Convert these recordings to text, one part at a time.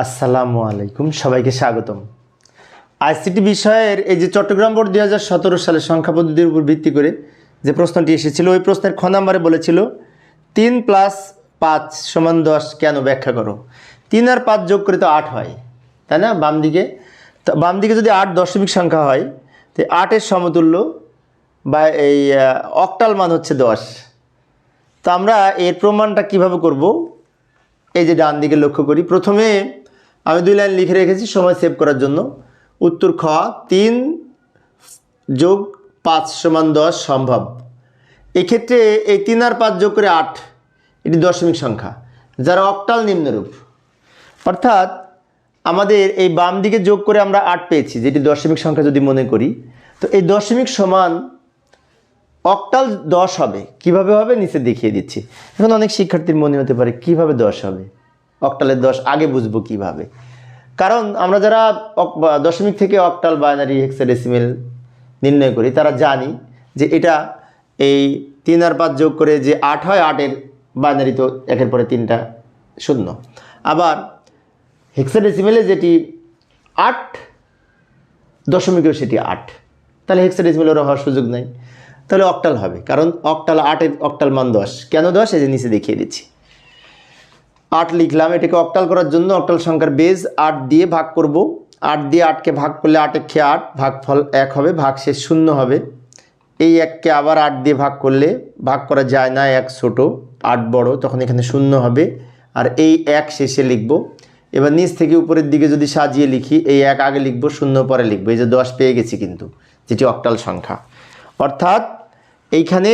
আসসালামু আলাইকুম, সবাইকে স্বাগতম। আইসিটি বিষয়ের এই যে চট্টগ্রাম বোর্ড দুই হাজার সতেরো সালের সংখ্যা পদ্ধতির উপর ভিত্তি করে যে প্রশ্নটি এসেছিল, ওই প্রশ্নের খ নাম্বারে বলেছিল, তিন প্লাস পাঁচ সমান দশ কেন ব্যাখ্যা করো? তিন আর পাঁচ যোগ করে তো আট হয়, তাই না? বাম দিকে বাম দিকে যদি আট দশমিক সংখ্যা হয়, তো আটের সমতুল্য বা এই অক্টাল মান হচ্ছে দশ। তো আমরা এর প্রমাণটা কীভাবে করব? এই যে ডান দিকে লক্ষ্য করি, প্রথমে আমি দুই লাইন লিখে রেখেছি, সময় সেভ করার জন্য। উত্তর খ, তিন যোগ পাঁচ সমান দশ সম্ভব। এক্ষেত্রে এই তিন আর পাঁচ যোগ করে আট, এটি দশমিক সংখ্যা, যারা অক্টাল নিম্নরূপ। অর্থাৎ আমাদের এই বাম দিকে যোগ করে আমরা আট পেয়েছি, যেটি দশমিক সংখ্যা যদি মনে করি। তো এই দশমিক সমান অক্টাল দশ হবে। কীভাবে হবে? নিচে দেখিয়ে দিচ্ছি। এখন অনেক শিক্ষার্থীর মনে হতে পারে, কীভাবে দশ হবে? অক্টালের দশ, আগে বুঝব কীভাবে। কারণ আমরা যারা দশমিক থেকে অক্টাল বাইনারি হেক্সাডেসিমেল নির্ণয় করি, তারা জানি যে এটা এই তিন আর পাঁচ যোগ করে যে আট হয়, আটের বাইনারি তো একের পরে তিনটা শূন্য। আবার হেক্সাডেসিমেলে যেটি আট, দশমিকেও সেটি আট। তাহলে হেক্সাডেসিমেলের হওয়ার সুযোগ নাই। তাহলে অক্টাল হবে, কারণ অক্টাল আটের অক্টাল মান দশ। কেন দশ? এই যে নিচে দেখিয়ে দিচ্ছি। আট লিখলাম, এটাকে অক্টাল করার জন্য অক্টাল সংখ্যার বেজ আট দিয়ে ভাগ করব। আট দিয়ে আটকে ভাগ করলে আট একে আট, ভাগফল এক হবে ভাগ শেষ শূন্য হবে। এই এককে আবার আট দিয়ে ভাগ করলে ভাগ করা যায় না, এক ছোট, আট বড়, তখন এখানে শূন্য হবে। আর এই এক শেষে লিখব। এবার নিচ থেকে উপরের দিকে যদি সাজিয়ে লিখি, এই এক আগে লিখব, শূন্য পরে লিখব। এই যে দশ পেয়ে গেছি কিন্তু, যেটি অক্টাল সংখ্যা। অর্থাৎ এইখানে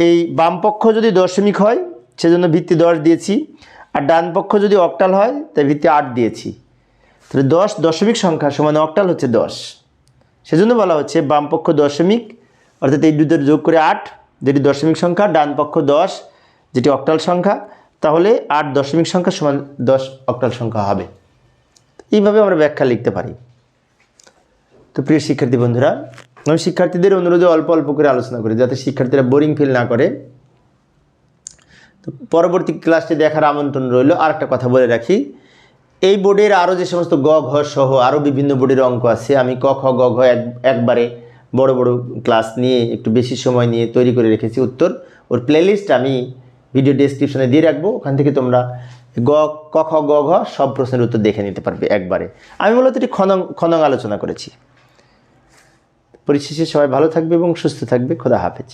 এই বাম পক্ষ যদি দশমিক হয়, সেজন্য ভিত্তি দশ দিয়েছি। আর ডান পক্ষ যদি অক্টাল হয় তাই ভিত্তি আট দিয়েছি। তাহলে দশ দশমিক সংখ্যা সমান অক্টাল হচ্ছে দশ। সেজন্য বলা হচ্ছে বাম পক্ষ দশমিক, অর্থাৎ এই দুধের যোগ করে আট, যেটি দশমিক সংখ্যা, ডান পক্ষ দশ, যেটি অক্টাল সংখ্যা, তাহলে আট দশমিক সংখ্যা সমান দশ অক্টাল সংখ্যা হবে। এইভাবে আমরা ব্যাখ্যা লিখতে পারি। তো প্রিয় শিক্ষার্থী বন্ধুরা, আমি শিক্ষার্থীদের অনুরোধে অল্প অল্প করে আলোচনা করি, যাতে শিক্ষার্থীরা বোরিং ফিল না করে। তো পরবর্তী ক্লাসটি দেখার আমন্ত্রণ রইল। আর একটা কথা বলে রাখি, এই বোর্ডের আরও যে সমস্ত গ, ঘ সহ আরও বিভিন্ন বোর্ডের অঙ্ক আছে, আমি ক, খ, গ, ঘ এক, একবারে বড় বড় ক্লাস নিয়ে একটু বেশি সময় নিয়ে তৈরি করে রেখেছি উত্তর। ওর প্লেলিস্ট আমি ভিডিও ডেসক্রিপশনে দিয়ে রাখব, ওখান থেকে তোমরা গ, ক, খ, গ, ঘ সব প্রশ্নের উত্তর দেখে নিতে পারবে একবারে। আমি মূলত এটি খনং খনং আলোচনা করেছি। পরিশেষে সবাই ভালো থাকবে এবং সুস্থ থাকবে। খোদা হাফেজ।